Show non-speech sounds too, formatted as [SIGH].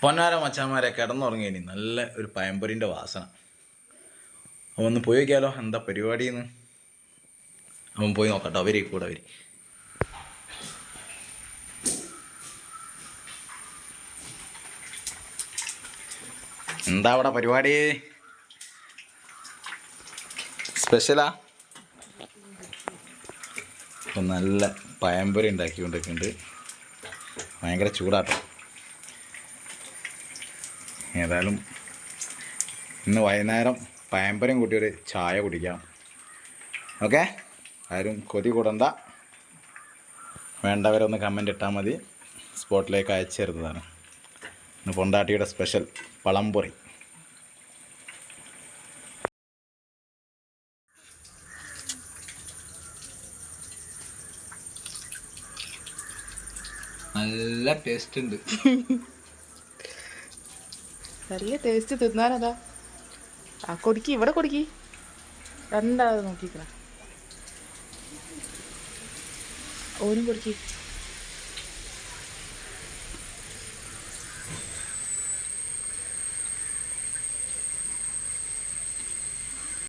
പൊന്നാര മച്ചാന്മാരെ കിടന്നുറങ്ങി ഇനി നല്ല ഒരു പയമ്പൊരിന്റെ വാസന. അവൻ ഒന്ന് പോയി നോക്കിയാലോ എന്താ പരിപാടിയെന്ന് അവൻ പോയി നോക്കട്ടോ അവരെ കൂടെ അവർ എന്താ അവിടെ പരിപാടി? സ്പെഷ്യലാ നല്ല പയമ്പൊരി ഉണ്ടാക്കിക്കൊണ്ടിരിക്കുന്നുണ്ട്. ഭയങ്കര ചൂടാട്ടോ. ഏതായാലും ഇന്ന് വൈകുന്നേരം പയമ്പരം കൂട്ടി ഒരു ചായ കുടിക്കാം. ഓക്കെ? ആരും കൊതി കൂടണ്ട. വേണ്ടവരൊന്ന് കമന്റ് ഇട്ടാൽ മതി. സ്പോട്ടിലേക്ക് അയച്ചു തരുന്നതാണ്. ഇന്ന് പൊണ്ടാട്ടിയുടെ സ്പെഷ്യൽ പളംപൊറി നല്ല ടേസ്റ്റ് ഉണ്ട്. [LAUGHS] നല്ല ടേസ്റ്റ് തിന്നാനതാ ആ കൊടുക്കി ഇവിടെ കൊടുക്കി. രണ്ടാമത് നോക്കിക്കണ ഓനും കൊടുക്കി.